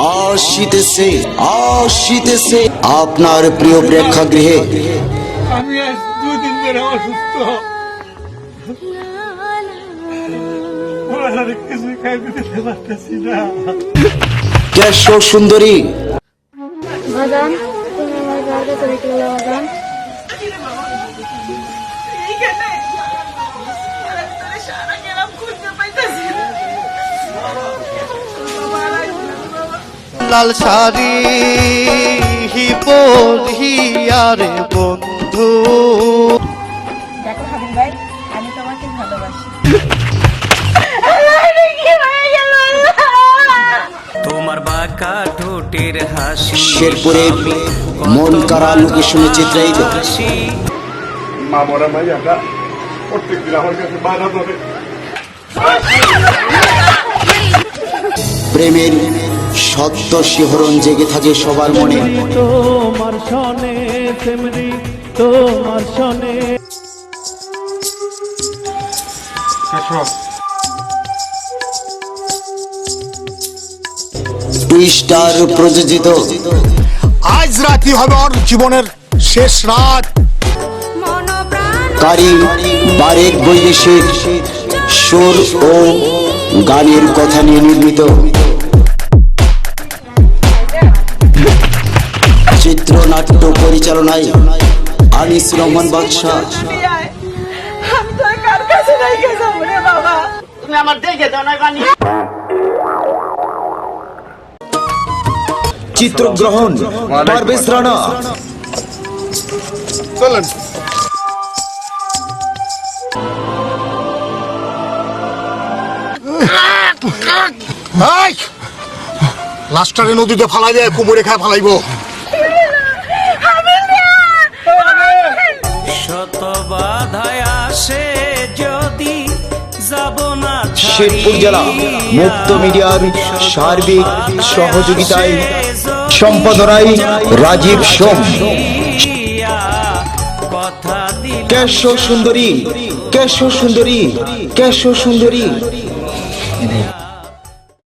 আসিতেছে আসিতেছে আপনার প্রিয় প্রেক্ষাগৃহে। আমি আজ দুদিন ধরে অসুস্থ। কেশব সুন্দরী। বাজান তুমি আমার করে গেলে লাল শাড়ি পরিয়ারে বন্ধু। দেখো হাবিব ভাই আমি তোমাকে ভালোবাসি। তোমার বাঁকা ঠোঁটের হাসি শেরপুরের মন কারা লোকেশনে চিত্রায়িত। মা মরা ভাই আমরা প্রত্যেকদিন আমার কাছে বাধা ধরে প্রেমের সত্য শিহরণ জেগে থাকে সবার মনে। তোমার সনে সেমরি তোমার সনে। টুইস্টার প্রযোজিত। আজ রাতি হবে ওর জীবনের শেষ রাত। কারি বারেক বৈদেশিক সুর ও গানের কথা নিয়ে নির্মিত। চিত্রনাট্য পরিচালনায় আনিস রহমান বাদশাহ তুমি আয়। আমি তোর কার কাছে রেখে যাব রে বাবা তুমি আমার দেখে দাও না বানি চিত্রগ্রহণ পারভেজ রানা চলেন! লাস্টারে নদীতে ফালাই দেয় কুমুরে খায় ফালাইবো শত বাধায় আসে যদি যাব না ছাড়ি। শেরপুর জেলা মুক্ত মিডিয়ার সার্বিক সহযোগিতায় সম্পাদনায় রাজীব সোম কথা কেশ সুন্দরী কেশ সুন্দরী কেশ সুন্দরী